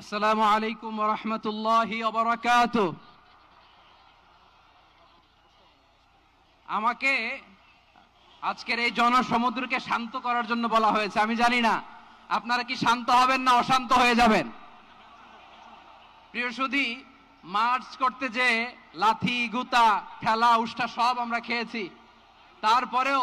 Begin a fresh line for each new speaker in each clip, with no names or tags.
আসসালামু আলাইকুম রহমতুল্লাহি অবরাকাত আমাকে আজকের এই জনসমুদ্রকে শান্ত করার জন্য বলা হয়েছে, আমি জানি না। আপনারা কি শান্ত হবেন না অশান্ত হয়ে যাবেন? প্রিয় সুধী, মার্চ করতে যে লাথি, গুতা খেলা উষ্টা সব আমরা খেয়েছি। তারপরেও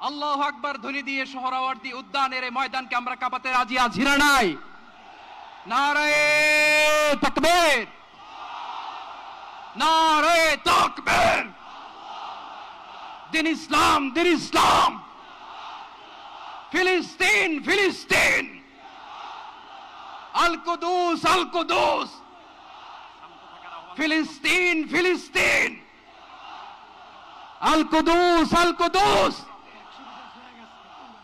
আল্লাহ আকবার ধ্বনি দিয়ে সোহরাওয়ার্দী উদ্যানের এই ময়দানকে আমরা কাঁপাতে রাজি আছি না নাই। নারায়ে তাকবীর। নারায়ে তাকবীর। দিন ইসলাম দিন ইসলাম। ফিলিস্তিন ফিলিস্তিন। আল কুদুস ফিলিস্তিন ফিলিস্তিন। আল কুদুস আল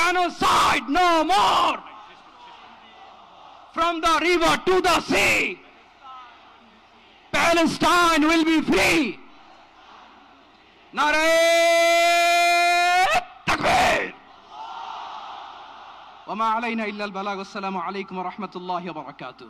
genocide no more. From the river to the sea, Palestine will be free. نعرة تكبير وما علينا إلا البلاغ والسلام عليكم ورحمة الله وبركاته